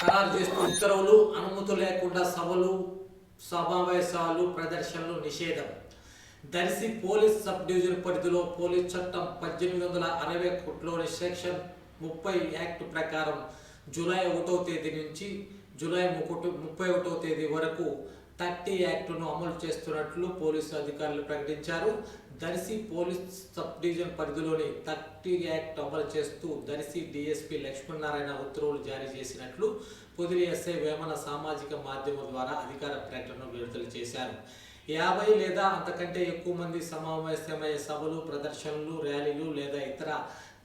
ఖరారు చేస్తూ ఉత్తర్వులు అనుమతి లేకుండా సభలు సమావేశాలు ప్రదర్శనలు నిషేధం. దర్శి పోలీస్ సబ్ డివిజన్ పరిధిలో పోలీస్ చట్టం పద్దెనిమిది వందల అరవై ఒకటిలోని సెక్షన్ ముప్పై యాక్ట్ ప్రకారం జూలై ఒకటో తేదీ నుంచి జూలై ఒకటి ముప్పై ఒకటో తేదీ వరకు థర్టీ యాక్టును అమలు చేస్తున్నట్లు పోలీసు అధికారులు ప్రకటించారు. దర్శి పోలీస్ సబ్ డివిజన్ పరిధిలోని థర్టీ యాక్ట్ అమలు చేస్తూ దర్శి డిఎస్పీ లక్ష్మీనారాయణ ఉత్తర్వులు జారీ చేసినట్లు పొదిలి ఎస్ఐ వేమన సామాజిక మాధ్యమం ద్వారా అధికార ప్రకటన విడుదల చేశారు. యాభై లేదా అంతకంటే ఎక్కువ మంది సమావేశమయ్యే సభలు ప్రదర్శనలు ర్యాలీలు లేదా ఇతర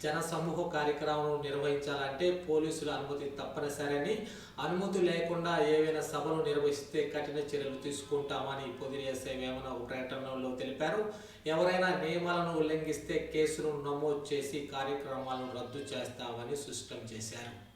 జన సమూహ కార్యక్రమాలను నిర్వహించాలంటే పోలీసుల అనుమతి తప్పనిసరని అనుమతి లేకుండా ఏవైనా సభలు నిర్వహిస్తే కఠిన చర్యలు తీసుకుంటామని పొదిలి ఎస్ఐ వేమన ఒక ప్రకటనలో తెలిపారు. ఎవరైనా నియమాలను ఉల్లంఘిస్తే కేసును నమోదు చేసి కార్యక్రమాలను రద్దు చేస్తామని స్పష్టం చేశారు.